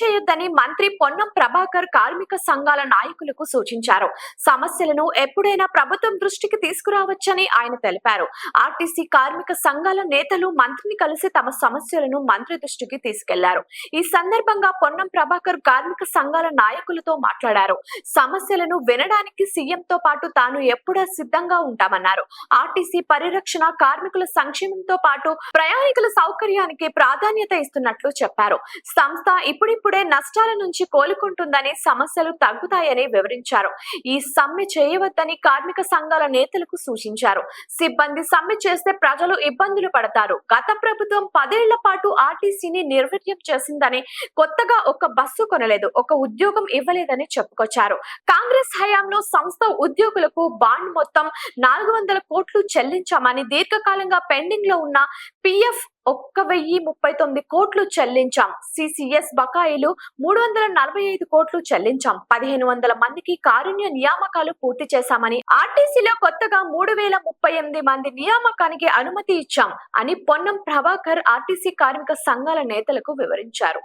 చేయొద్దని మంత్రి పొన్నం ప్రభాకర్ కార్మిక సంఘాల నాయకులకు సూచించారు. సమస్యలను ఎప్పుడైనా ప్రభుత్వం దృష్టికి తీసుకురావచ్చని ఆయన తెలిపారు. ఆర్టీసీ కార్మిక సంఘాల నేతలు మంత్రిని కలిసి తమ సమస్యలను మంత్రి దృష్టికి తీసుకెళ్ళారు. ఈ సందర్భంగా పొన్నం ప్రభాకర్ కార్మిక సంఘాల నాయకులతో మాట్లాడారు. సమస్యలను వినడానికి సీఎంతో పాటు తాను ఎప్పుడూ సిద్ధంగా ఉంటామన్నారు. ఆర్టీసీ పరిరక్షణ కార్మికుల సంక్షేమంతో పాటు ప్రయాణికుల సౌకర్యానికి ప్రాధాన్యత ఇస్తున్నట్లు చెప్పారు. సంస్థ ఇప్పుడిప్పుడు నష్టాల నుంచి కోలుకుంటుందని సమస్యలు తగ్గుతాయని వివరించారు. ఈ సమ్మె చేయవద్దని కార్మిక సంఘాల నేతలకు సూచించారు. సిబ్బంది సమ్మె చేస్తే ప్రజలు ఇబ్బందులు పడతారు. గత ప్రభుత్వం పదేళ్ళ పాటు ఆర్టీసీని నిర్వీర్యం చేసిందని కొత్తగా ఒక బస్సు కొనలేదు ఒక ఉద్యోగం ఇవ్వలేదని చెప్పుకొచ్చారు. కాంగ్రెస్ హయాంలో సంస్థ ఉద్యోగులకు బాండ్ మొత్తం నాలుగు వందల కోట్లు చెల్లించామని దీర్ఘకాలంగా పెండింగ్లో ఉన్న పిఎఫ్ ఒక్క వెయ్యి ముప్పై తొమ్మిది కోట్లు చెల్లించాం. సిసిఎస్ బకాయిలు మూడు వందల నలభై ఐదు కోట్లు చెల్లించాం. పదిహేను వందల మందికి కారుణ్య నియామకాలు పూర్తి చేశామని ఆర్టీసీలో కొత్తగా మూడు వేల ముప్పై ఎనిమిది మంది నియామకానికి అనుమతి ఇచ్చాం అని పొన్నం ప్రభాకర్ ఆర్టీసీ కార్మిక సంఘాల నేతలకు వివరించారు.